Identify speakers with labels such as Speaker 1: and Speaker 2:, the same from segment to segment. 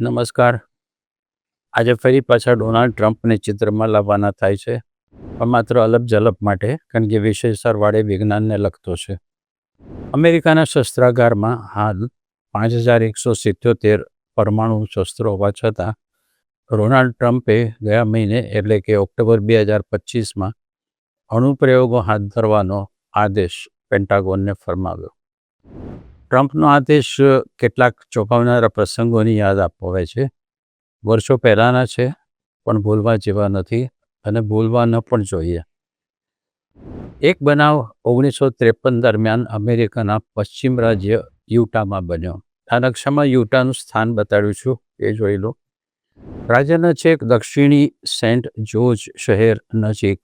Speaker 1: નમસ્કાર. આજે ફરી પાછા ડોનાલ્ડ ટ્રમ્પને ચિત્રમાં લાવવાના થાય છે. પણ માત્ર અલબ જલપ માટે, કારણ કે વિષય સરવાળે વિજ્ઞાનને લગતો છે. અમેરિકાના શસ્ત્રાગારમાં હાલ પાંચ હજાર એકસો સિત્યોતેર પરમાણુ શસ્ત્રો હોવા છતાં રોનાલ્ડ ટ્રમ્પે ગયા મહિને, એટલે કે ઓક્ટોબર બે હજાર પચીસમાં, અણુપ્રયોગો હાથ ધરવાનો આદેશ પેન્ટાગોનને ફરમાવ્યો. ટ્રમ્પનો આદેશ કેટલાક ચોંકાવનારા પ્રસંગોની યાદ અપાવે છે. વર્ષો પહેલાંના છે, પણ ભૂલવા જેવા નથી અને ભૂલવા ન પણ જોઈએ. એક બનાવ ઓગણીસો ત્રેપન દરમિયાન અમેરિકાના પશ્ચિમ રાજ્ય યુટામાં બન્યો. આ નકશામાં યુટાનું સ્થાન બતાડ્યું છું, એ જોઈ લો. રાજ્યના છેક દક્ષિણી સેન્ટ જોર્જ શહેર નજીક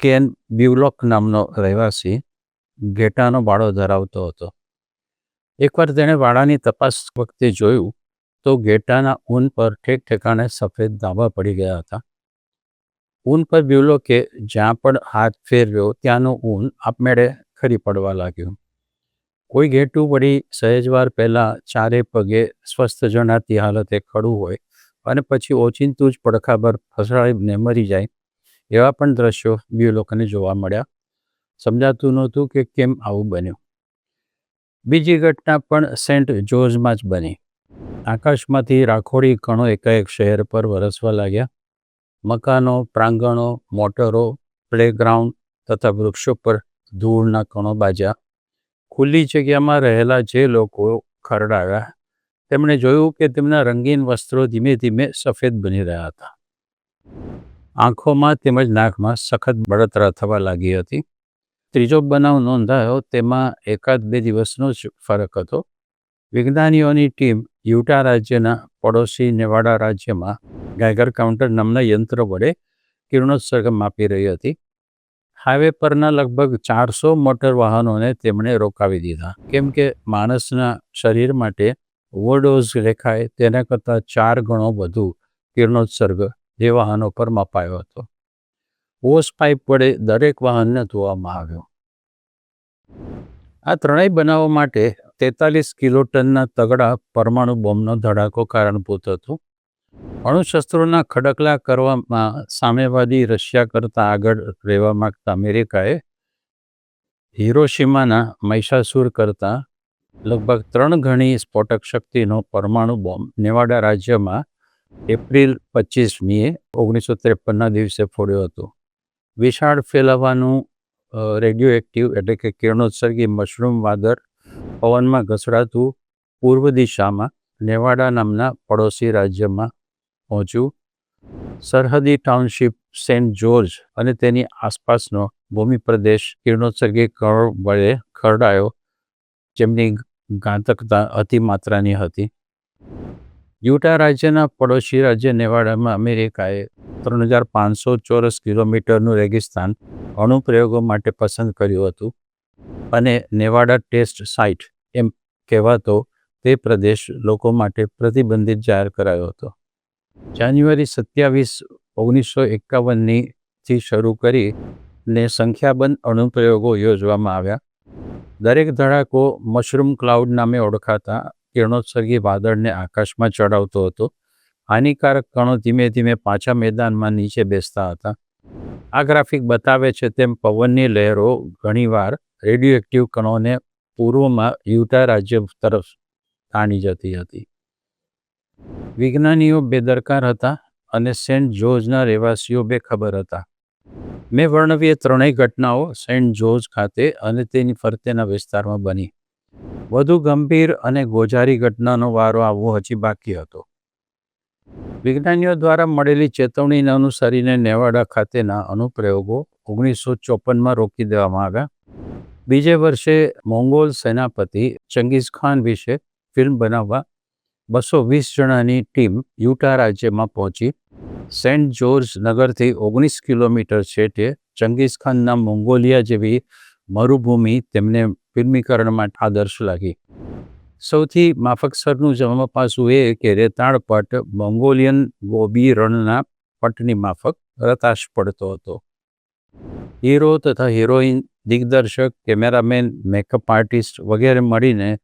Speaker 1: કેન બ્યુલોક નામનો રહેવાસી ઘેટાનો બાળો ધરાવતો હતો. એકવાર તેણે વાડાની તપાસ વખતે જોયું તો ઘેટાના ઊન પર ઠેક ઠેકાણે સફેદ ધાબા પડી ગયા હતા. ઊન પર બ્યુલોકે જ્યાં પણ હાથ ફેરવ્યો ત્યાંનું ઊન આપમેળે ખરી પડવા લાગ્યું. કોઈ ઘેટું વળી સહેજવાર પહેલાં ચારે પગે સ્વસ્થ જણાતી હાલતે ખડું હોય અને પછી ઓચિંતું જ પડખાભર ફસડાઈને મરી જાય એવા પણ દ્રશ્યો બ્યુલોકને જોવા મળ્યા. સમજાતું નહોતું કે કેમ આવું બન્યું. બીજી ઘટના પણ સેન્ટ જોર્જમાં જ બની. આકાશમાંથી રાખોડી કણો એકાએક શહેર પર વરસવા લાગ્યા. મકાનો, પ્રાંગણો, મોટરો, પ્લેગ્રાઉન્ડ તથા વૃક્ષો પર ધૂળના કણો બાજ્યા. ખુલ્લી જગ્યામાં રહેલા જે લોકો ખરડાવ્યા, તેમણે જોયું કે તેમના રંગીન વસ્ત્રો ધીમે ધીમે સફેદ બની રહ્યા હતા. આંખોમાં તેમજ નાકમાં સખત બળતરા થવા લાગી હતી. ત્રીજો બનાવ નોંધાયો, તેમાં એકાદ બે દિવસનો જ ફરક હતો. વિજ્ઞાનીઓની ટીમ યુટા રાજ્યના પડોશી નેવાડા રાજ્યમાં ગાયગર કાઉન્ટર નામના યંત્ર વડે કિરણોત્સર્ગ માપી રહી હતી. હાઈવે પરના લગભગ ચારસો મોટર વાહનોને તેમણે રોકાવી દીધા. કેમ કે માણસના શરીર માટે ઓવરડોઝ રેખાય તેના કરતાં ચાર ગણો વધુ કિરણોત્સર્ગ જે વાહનો પર મપાયો હતો. હોસ પાઇપ વડે દરેક વાહનને ધોવામાં આવ્યો. આ ત્રણેય બનાવો માટે તેતાલીસ કિલોટનના તગડા પરમાણુ બોમ્બનો ધડાકો કારણભૂત હતું. અણુશસ્ત્રોના ખડકલા કરવામાં સામ્યવાદી રશિયા કરતાં આગળ રહેવા માગતા અમેરિકાએ હિરોશિમાના મહિષાસુર કરતાં લગભગ ત્રણ ગણી સ્ફોટક શક્તિનો પરમાણુ બોમ્બ નેવાડા રાજ્યમાં એપ્રિલ પચીસમીએ ઓગણીસો ત્રેપનના દિવસે ફોડ્યો હતો. વિશાળ ફેલાવાનું રેડિયો એક્ટિવ એટલે કે કિરણોત્સર્ગી મશરૂમ વાદળ પવનમાં ઘસડાતું પૂર્વ દિશામાં નેવાડા નામના પડોશી રાજ્યમાં પહોંચ્યું. સરહદી ટાઉનશીપ સેન્ટ જ્યોર્જ અને તેની આસપાસનો ભૂમિ પ્રદેશ કિરણોત્સર્ગી કણો વડે ખરડાયો, જેમની ઘાતકતા અતિમાત્રાની હતી. યુટા રાજ્યના પડોશી રાજ્ય નેવાડામાં અમેરિકાએ ત્રણ હજાર પાંચસો ચોરસ કિલોમીટરનું રેગિસ્તાન અણુપ્રયોગો માટે પસંદ કર્યું હતું અને નેવાડા ટેસ્ટ સાઇટ એમ કહેવાતો તે પ્રદેશ લોકો માટે પ્રતિબંધિત જાહેર કરાયો હતો. જાન્યુઆરી સત્યાવીસ, ઓગણીસો એકાવનની થી શરૂ કરી ને સંખ્યાબંધ અણુપ્રયોગો યોજવામાં આવ્યા. દરેક ધડાકો મશરૂમ ક્લાઉડ નામે ઓળખાતા કિરણોત્સર્ગી વાદળને આકાશમાં ચડાવતો હતો. હાનિકારક કણો ધીમે ધીમે પાછા મેદાનમાં નીચે બેસતા હતા. આ ગ્રાફિક બતાવે છે તેમ પવનની લહેરો ઘણીવાર રેડિયોએક્ટિવ કણોને પૂર્વમાં યુટા રાજ્ય તરફ તાણી જતી હતી. વિજ્ઞાનીઓ બેદરકાર હતા અને સેન્ટ જોર્જના રહેવાસીઓ બેખબર હતા. મેં વર્ણવી ત્રણેય ઘટનાઓ સેન્ટ જોર્જ ખાતે અને તેની ફરતેના વિસ્તારમાં બની. વધુ ગંભીર અને ગોજારી ઘટનાનો વારો આવવો હજી બાકી હતો. વિજ્ઞાનીઓ દ્વારા મળેલી ચેતવણીને અનુસરીને નેવાડા ખાતેના અનુપ્રયોગો ઓગણીસો ચોપનમાં રોકી દેવામાં આવ્યા. બીજે વર્ષે મોંગોલ સેનાપતિ ચંગીઝ ખાન વિશે ફિલ્મ બનાવવા બસો વીસ જણાની ટીમ યુટા રાજ્યમાં પહોંચી. સેન્ટ જ્યોર્જ નગરથી ઓગણીસ કિલોમીટર છેટે ચંગીઝ ખાનના મોંગોલિયા જેવી મરુભૂમિ તેમને ફિલ્મીકરણ માટે આદર્શ લાગી. સૌથી માફકસરનું જન્મ પાસું એ કે રેતાળ પટ મોંગોલિયન ગોબી રણના પટની માફક રતાશ પડતો હતો. હીરો તથા હિરોઈન, દિગ્દર્શક, કેમેરામેન, મેકઅપ આર્ટિસ્ટ વગેરે મળીને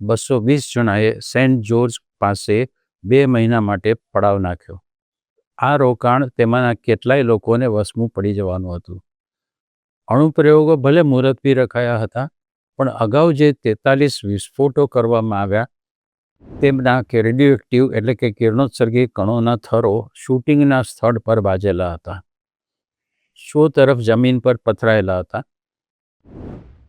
Speaker 1: બસો વીસ જણાએ સેન્ટ જોર્જ પાસે બે મહિના માટે પડાવ નાખ્યો. આ રોકાણ તેમાંના કેટલાય લોકોને વસમું પડી જવાનું હતું. અણુપ્રયોગો ભલે મુલતવી રખાયા હતા પણ અગાઉ જે તેતાલીસ વિસ્ફોટો કરવામાં આવ્યા, તેમના કે રેડિયોએક્ટિવ એટલે કે કિરણોત્સર્ગી કણોના થરો શૂટિંગના સ્થળ પર બાજેલા હતા. શો તરફ જમીન પર પથરાયેલા હતા.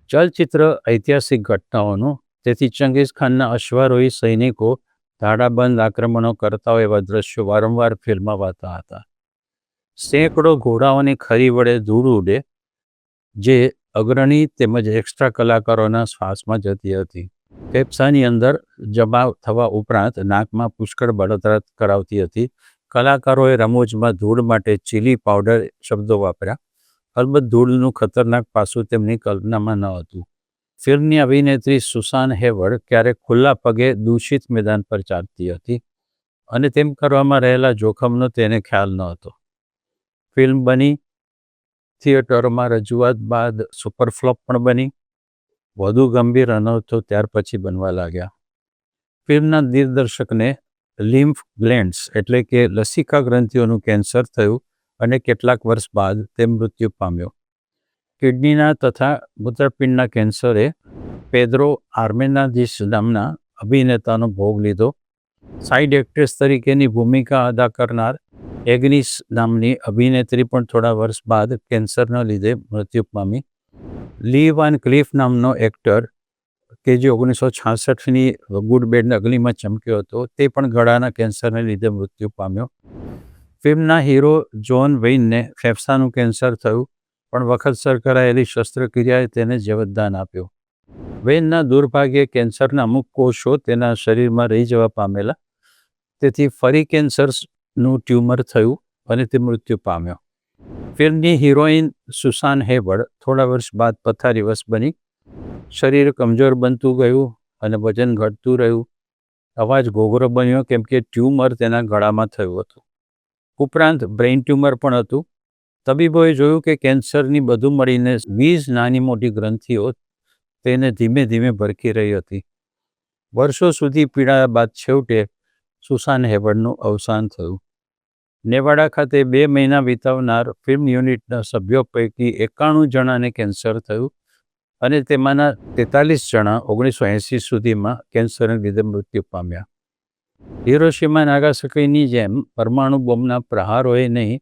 Speaker 1: ચલચિત્ર, ઐતિહાસિક ઘટનાઓનું, તેથી ચંગીઝ ખાનના અશ્વારોહી સૈનિકો ધાડાબંધ આક્રમણો કરતા હોય એવા દ્રશ્યો વારંવાર ફિલ્માવાતા હતા. સેંકડો ઘોડાઓની ખરી વડે ધૂળ ઉડે, જે અગ્રણી તેમજ એક્સ્ટ્રા કલાકારોના શ્વાસમાં જતી હતી. ફેફસાની અંદર જમા થવા ઉપરાંત નાકમાં પુષ્કળ બળતરા કરાવતી હતી. કલાકારોએ રમૂજમાં ધૂળ માટે ચીલી પાવડર શબ્દો વાપર્યા. અલબત્ત ધૂળનું ખતરનાક પાસું તેમની કલ્પનામાં ન હતું. ફિલ્મની અભિનેત્રી સુસાન હેવર્ડ ક્યારેક ખુલ્લા પગે દૂષિત મેદાન પર ચાલતી હતી અને તેમ કરવામાં રહેલા જોખમનો તેને ખ્યાલ ન હતો ફિલ્મ બની થિયેટરોમાં રજૂઆત બાદ સુપરફ્લોપ પણ બની. વધુ ગંભીર અનર્થો ત્યાર પછી બનવા લાગ્યા. ફિલ્મના દિગ્દર્શકને લિમ્ફ ગ્લેન્ડ્સ એટલે કે લસિકા ગ્રંથિઓનું કેન્સર થયું અને કેટલાક વર્ષ બાદ તે મૃત્યુ પામ્યો. કિડનીના તથા મૂત્રપિંડના કેન્સરે પેદ્રો આર્મેનાદિસ નામના અભિનેતાનો ભોગ લીધો. સાઇડ એક્ટ્રેસ તરીકેની ભૂમિકા અદા કરનાર એગ્નિસ નામની અભિનેત્રી પણ થોડા વર્ષ બાદ કેન્સરના લીધે મૃત્યુ પામી. લી વાન ક્લિફ નામનો એક્ટર કે જે ઓગણીસો છાસઠની ગુડ બેડ અગલીમાં ચમક્યો હતો. તે પણ ગળાના કેન્સરને લીધે મૃત્યુ પામ્યો. ફિલ્મના હીરો જોન વેઇનને ફેફસાનું કેન્સર થયું, પણ વખતસર કરાયેલી શસ્ત્રક્રિયાએ તેને જીવતદાન આપ્યું. વેઇનના દુર્ભાગ્યે કેન્સરના અમુક કોષો તેના શરીરમાં રહી જવા પામેલા. તેથી ફરી કેન્સરનું ટ્યુમર થયું અને તે મૃત્યુ પામ્યો. ફિલ્મની હિરોઈન સુસાન હેબડ થોડા વર્ષ બાદ પથારીવશ બની. શરીર કમજોર બનતું ગયું અને વજન ઘટતું રહ્યું. અવાજ ઘોઘરો બન્યો કેમ કે ટ્યુમર તેના ગળામાં થયું હતું. ઉપરાંત બ્રેઇન ટ્યુમર પણ હતું. તબીબોએ જોયું કે કેન્સરની બધું મળીને વીસ નાની મોટી ગ્રંથિઓ તેને ધીમે ધીમે ભરકી રહી હતી. વર્ષો સુધી પીડા બાદ છેવટે સુસાન હેબડનું અવસાન થયું. નેવાડા ખાતે બે મહિના વિતાવનાર ફિલ્મ યુનિટના સભ્યો પૈકી એકાણું જણાને કેન્સર થયું અને તેમાંના તેતાલીસ જણા ઓગણીસો એંસી સુધીમાં કેન્સરને લીધે મૃત્યુ પામ્યા. હિરોશીમા નાગાસકીની જેમ પરમાણુ બોમ્બના પ્રહારોએ નહીં,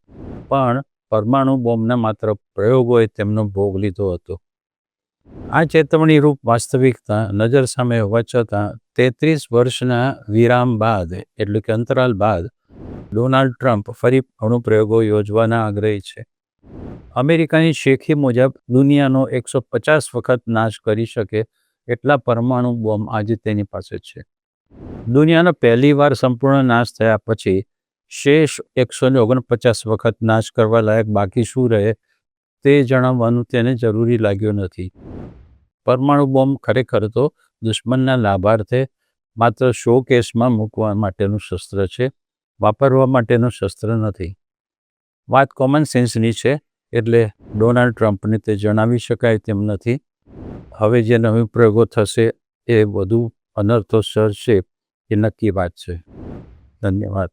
Speaker 1: પણ પરમાણુ બોમ્બના માત્ર પ્રયોગોએ તેમનો ભોગ લીધો હતો. આ ચેતવણી રૂપ વાસ્તવિકતા નજર સામે હોવા છતાં તેત્રીસ વર્ષના વિરામ બાદ, એટલે કે અંતરાલ બાદ ડોનાલ્ડ ટ્રમ્પ ફરી અણુપ્રયોગો યોજવાના આગ્રહી છે. અમેરિકાની શેખી મુજબ દુનિયાનો એકસો પચાસ વખત નાશ કરી શકે એટલા પરમાણુ બોમ્બ આજે તેની પાસે છે. દુનિયાનો પહેલીવાર સંપૂર્ણ નાશ થયા પછી શેષ એકસો ને ઓગણપચાસ વખત નાશ કરવા લાયક બાકી શું રહે તે જણાવવાનું તેને જરૂરી લાગ્યું નથી. પરમાણુ બોમ્બ ખરેખર તો દુશ્મનના લાભાર્થે માત્ર શો કેસમાં મૂકવા માટેનું શસ્ત્ર છે. વાપરવા માટેનું શસ્ત્ર નથી. વાત કોમન સેન્સની છે, એટલે ડોનાલ્ડ ટ્રમ્પને તે જણાવી શકાય તેમ નથી. હવે જે નવી પ્રયોગો થશે, એ વધુ અનર્થો સર્જશે એ નક્કી વાત છે. ધન્યવાદ.